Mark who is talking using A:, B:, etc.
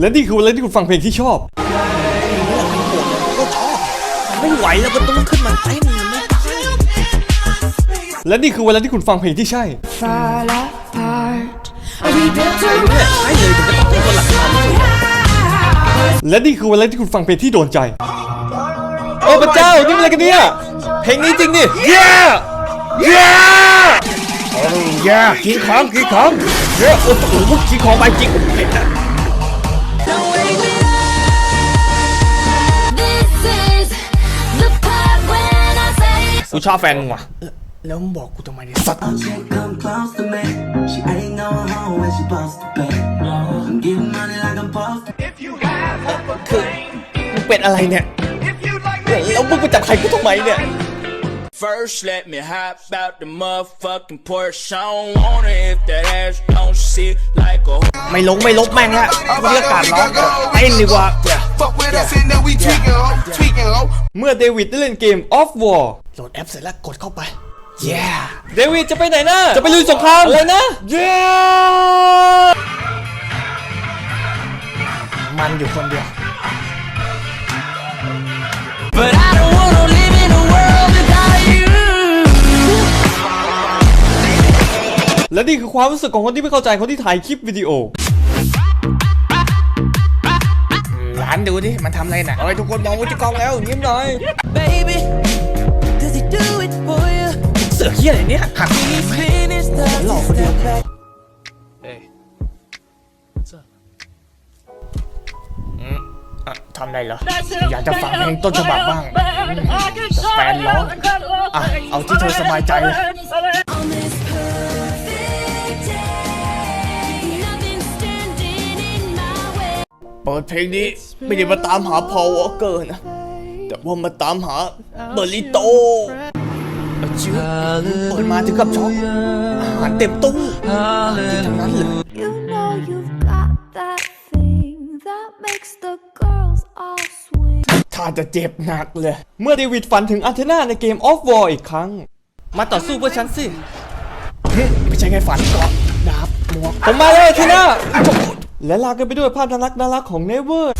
A: และนี่คือวันแรกที่คุณฟังเพลงที่ชอบ
B: ก็ชอบไม่ไหวแล้วก็ต้องขึ้นมาเต้นไม่ได้
A: และนี่คือวันแรกที่คุณฟังเพลงที่ใช่
C: fall apart. We built
B: ใช่เลยถึงจะต้องเป็นคนหลักการที่สุด
A: และนี่คือวันแรกที่คุณฟังเพลงที่โดนใจ โอ้พระเจ้า นี่มันอะไรกันเนี่ย เพลงนี้จริงดิ yeah yeah โอ้ yeah กินของกินของ yeah โอ้โหกินของไปจริง
D: This
A: กูชอบแฟนมึงว่ะ
B: แล้วมึงบอกกูทำไมเนี่ยสัตว์
E: Chick come close to me. She ain't no hoe when she supposed to be. I'm getting money like I'm supposed to.
A: มึงเป็นอะไรเนี่ย แล้วมึงไปจับใครกูทำไมเนี่ย
F: First, let me hop out the motherfucking Porsche. I don't want it if that ass don't sit like a
B: ไม่ลงไม่ลบแม่งฮะกูเรียกการร้องเต้นดีกว่า
G: Fuck with us and then we tweaking, ho, tweaking, ho.
A: เมื่อเดวิดได้เล่นเกม Off War
B: โหลดแอปเสร็จแล้วกดเข้าไป yeah
A: เดวิดจะไปไหนนะจะไปลุยสงครามอะไรนะ yeah
B: มันอยู่คนเดียว
F: But I don't wanna live in a world without you.
A: และนี่คือความรู้สึกของคนที่ไม่เข้าใจคนที่ถ่ายคลิปวิดีโอ
B: หลานดูดิ มันทำอะไรน่ะเอ้ยทุกคนมองวุฒิกล้องแล้วยิ้มหน่อย
F: Baby,
B: เสือกเหี้ยอะไรเนี่ยหัก
F: Clean his stuff.
B: หลอกคนเดียวอืมอะทำได้เหรอ อยากจะฟังเพลงต้นฉบับบ้างแต่แฟนร้องอะเอาที่เธอสบายใจเลย
D: on this perfect day, nothing standing in my way.
B: เปิดเพลงนี้ไม่ได้มาตามหาพอลวอลเกอร์นะ แต่ว่ามาตามหาเบอร์ลิโตชื่อ เปิดมาถึงกับช็อกอาหารเต็มตู้กินทั้งนั้นเลย
D: You know you've got that thing that makes the girls all swing.
B: ถ้าจะเจ็บหนักเลย
A: เมื่อเดวิดฝันถึงอันเทนาในเกม Off War อีกครั้ง มาต่อสู้เพื่อฉันสิ
B: ไม่ใช่แค่ฝันเกาะดาบหมวก
A: ผมมาเลยอันเทนาและลากันไปด้วยภาพน่ารักน่ารักของเนเวอร์